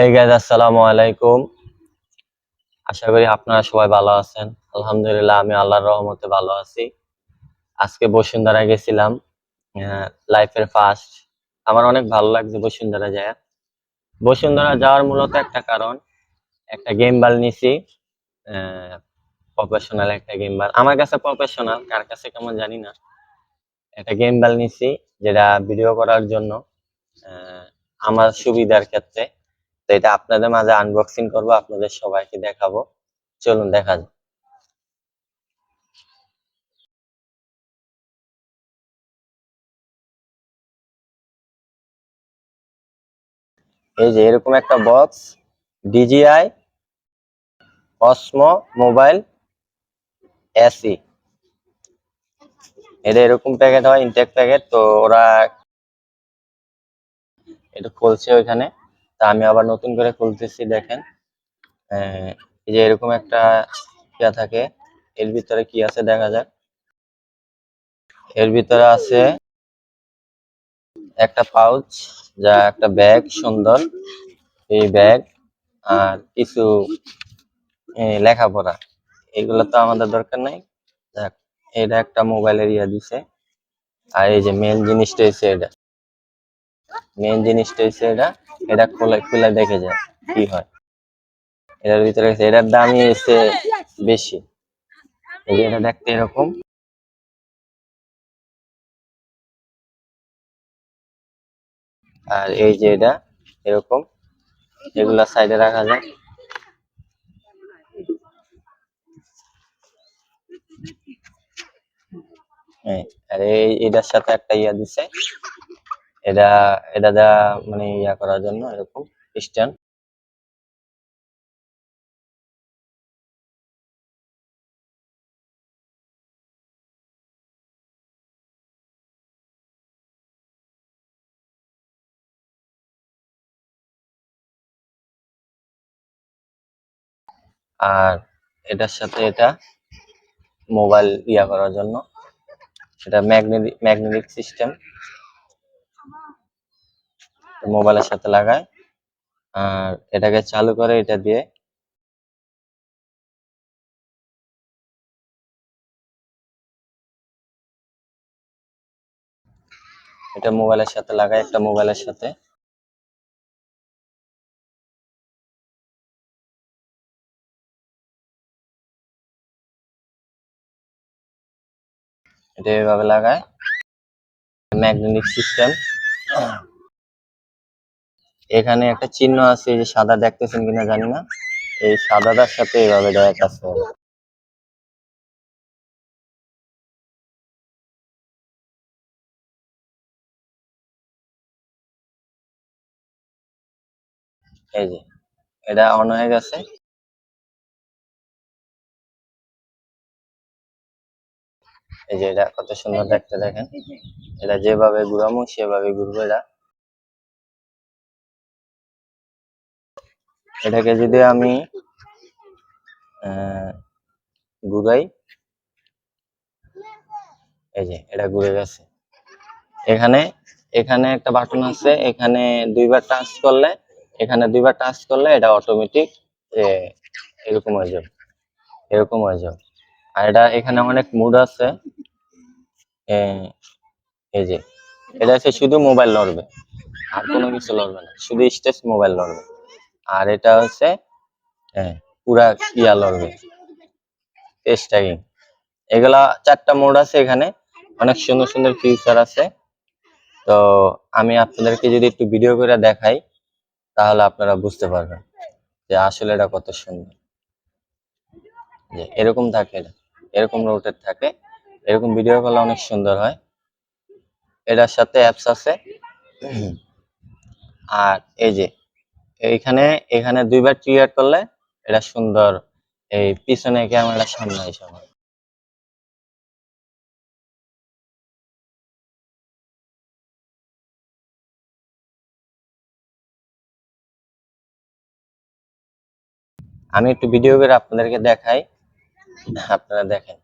এই গাইজ আসসালামু আলাইকুম আশা করি আপনারা সবাই ভালো আছেন। আলহামদুলিল্লাহ, আমি আল্লাহর রহমতে ভালো আছি। আজকে বসুন্ধরা গেছিলাম লাইফের ফার্স্ট আমার অনেক ভালো লাগছে বসুন্ধরা যায় বসুন্ধরা যাওয়ার মূলত একটা কারণ, একটা গেম বাল নিছি প্রফেশনাল একটা গেম বাল আমার কাছে প্রফেশনাল কার কাছে কেমন জানি না। একটা গেম বাল নিছি, যেটা ভিডিও করার জন্য আমার সুবিধার ক্ষেত্রে। তো এটা আপনাদের মাঝে আনবক্সিং করব, আপনাদের সবাইকে দেখাবো। চলুন, দেখা যাক। এই যে এরকম একটা box DJI Osmo mobile SE এটা এরকম প্যাকেট হয় ইনটেক প্যাকেট তো ওরা এটা খুলছে ওইখানে। তা আমি আবার নতুন করে খুলতেছি, দেখেন। এই যে এরকম একটা ইয়া থাকে, এর ভিতরে কি আছে দেখা যাক। এর ভিতরে আছে একটা পাউচ, যা একটা ব্যাগ সুন্দর, এই ব্যাগ আর কিছু লেখাপড়া। এগুলো তো আমাদের দরকার নাই। যাক, এটা একটা মোবাইলের ইয়া দিছে। আর এই যে মেন জিনিসটা হচ্ছে এটা। মেন জিনিসটা হচ্ছে এটা এটা খোলা, খুলে দেখে যায় কি হয়। এটার ভিতরে। এটার দামই হচ্ছে বেশি। এই যে এটা দেখতে এরকম। আর এই যে এটা এরকম, এগুলা সাইডে রাখা যায়। আর এটার সাথে একটা ইয়া দিছে। এটা এটা দা মানে ইয়া করার জন্য এরকম স্ট্যান্ড আর এটার সাথে এটা মোবাইল ইয়া করার জন্য। এটা ম্যাগনেটিক ম্যাগনেটিক সিস্টেম। মোবাইলের সাথে লাগায়। আর এটাকে চালু করে এটা দিয়ে এটা মোবাইলের সাথে লাগায়, একটা মোবাইলের সাথে। এটা এভাবে লাগায়। ম্যাগনেটিক সিস্টেম এখানে একটা চিহ্ন আছে যে সাদা দেখতেছেন কিনা জানি না। এই সাদাটার সাথে এইভাবে ডাইরেক্ট আছে এই যে, এটা অন হয়ে গেছে। এই যে এটা কত সুন্দর দেখতে দেখেন। এটা যেভাবে ঘুরামো, সেভাবে ঘুরবে এটা। এটাকে যদি আমি ঘুরাই এই যে এটা ঘুরে গেছে এখানে এখানে একটা বাটন আছে, এখানে দুইবার টাচ করলে, এখানে দুইবার টাচ করলে এটা অটোমেটিক এরকম হয়ে যাবে। এরকম হয়ে যাবে। আর এটা এখানে অনেক মুড আছে এই যে, এটা হচ্ছে শুধু মোবাইল লড়বে আর কোনো কিছু লড়বে না, শুধু স্টেজ মোবাইল লড়বে আর এটা হচ্ছে হ্যাঁ পুরা ইয়া লড়বে স্টাইলিং এগুলা চারটা মোড আছে এখানে, অনেক সুন্দর সুন্দর ফিচার আছে। তো আমি আপনাদেরকে যদি একটু ভিডিও করে দেখাই, তাহলে আপনারা বুঝতে পারবেন যে আসলে এটা কত সুন্দর। যে এরকম থাকে এটা, এরকম রোটেট থাকে, এরকম ভিডিও করলে অনেক সুন্দর হয়। এটার সাথে অ্যাপস আছে। আর এই যে এইখানে, এখানে দুইবার ট্রিগার করলে এটা সুন্দর। এই পিছনে ক্যামেরা সামনে এসে। আমি একটু ভিডিও করে আপনাদেরকে দেখাই। আপনারা দেখেন।